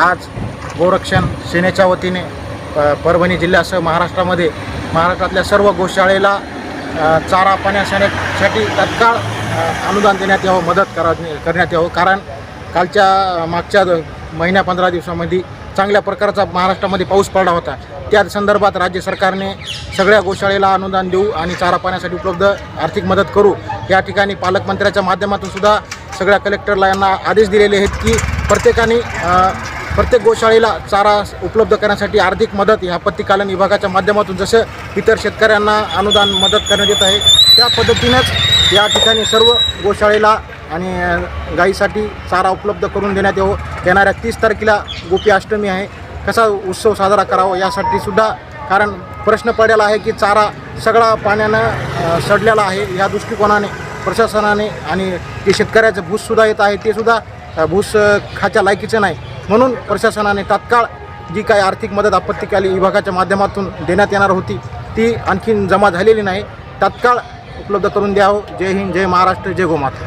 आज गोरक्षण सेनेच्या वतीने प- परभणी जिल्ह्यासह महाराष्ट्रामध्ये महाराष्ट्रातल्या सर्व गोशाळेला चारा पाण्यासाठी तत्काळ अनुदान देण्यात यावं मदत करा करण्यात यावं. कारण कालच्या मागच्या द- महिन्या पंधरा दिवसामध्ये चांगल्या प्रकारचा महाराष्ट्रामध्ये पाऊस पडला होता. त्या संदर्भात राज्य सरकारने सगळ्या गोशाळेला अनुदान देऊ आणि चारा पाण्यासाठी उपलब्ध आर्थिक मदत करू. या ठिकाणी पालकमंत्र्याच्या माध्यमातून सुद्धा सगळ्या कलेक्टरला यांना आदेश दिलेले आहेत की प्रत्येकाने प्रत्येक गोशाळेला चारा उपलब्ध करण्यासाठी आर्थिक मदत या आपत्तीकालीन विभागाच्या माध्यमातून जसं इतर शेतकऱ्यांना अनुदान मदत करण्यात येत आहे त्या पद्धतीनंच या ठिकाणी सर्व गोशाळेला आणि गाईसाठी चारा उपलब्ध करून देण्यात यावं. येणाऱ्या तीस तारखेला गोपी अष्टमी आहे. कसा उत्सव साजरा करावा यासाठी सुद्धा कारण प्रश्न पडलेला आहे की चारा सगळा पाण्यानं सडलेला आहे. या दृष्टिकोनाने प्रशासनाने आणि ते शेतकऱ्याचं भूससुद्धा येत आहे ते सुद्धा भूस खाच्या लायकीचं नाही. म्हणून प्रशासनाने तात्काळ जी काही आर्थिक मदत आपत्तीकालीन विभागाच्या माध्यमातून देण्यात येणार होती ती आणखीन जमा झालेली नाही. तात्काळ उपलब्ध करून द्यावं. जय हिंद जय महाराष्ट्र जय गोमाता.